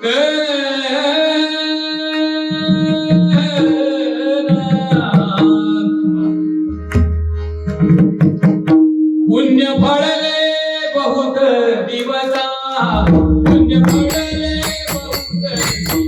पुण्य फळले बहुत दिवसा पुण्य फळले बहुत दिवसा.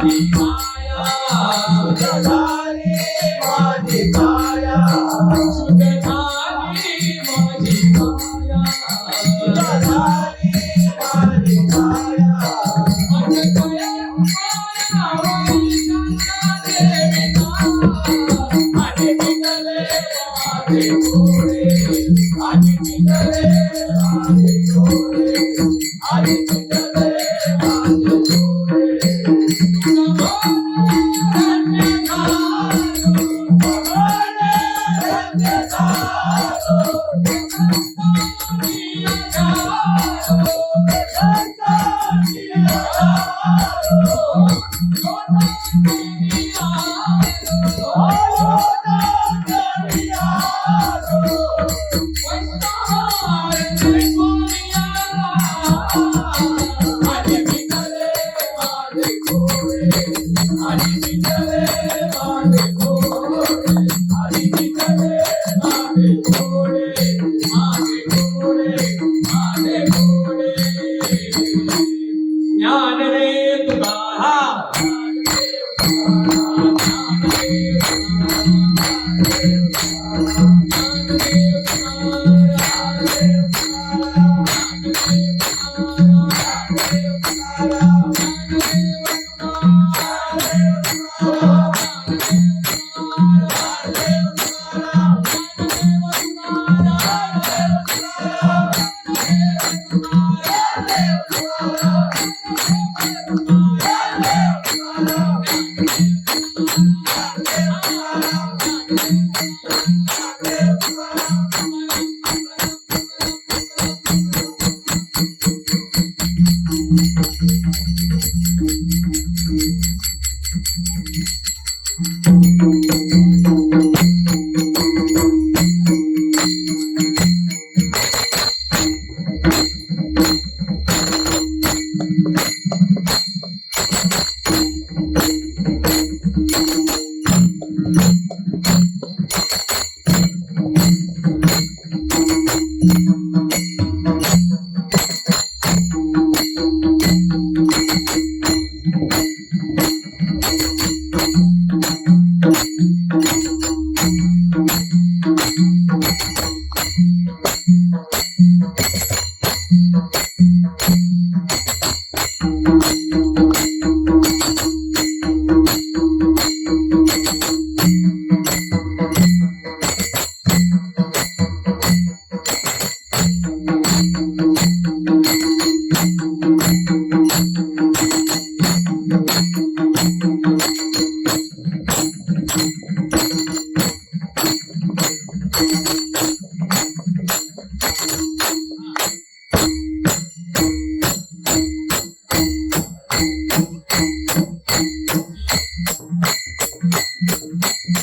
Fire. you.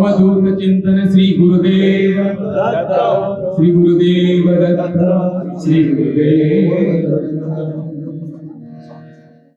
ಅವಧೂತ ಚಿಂತನೆ ಶ್ರೀ ಗುರುದೇವ ಶ್ರೀ ಗುರುದೇವ ದತ್ತ ಶ್ರೀ ಗುರುದೇವ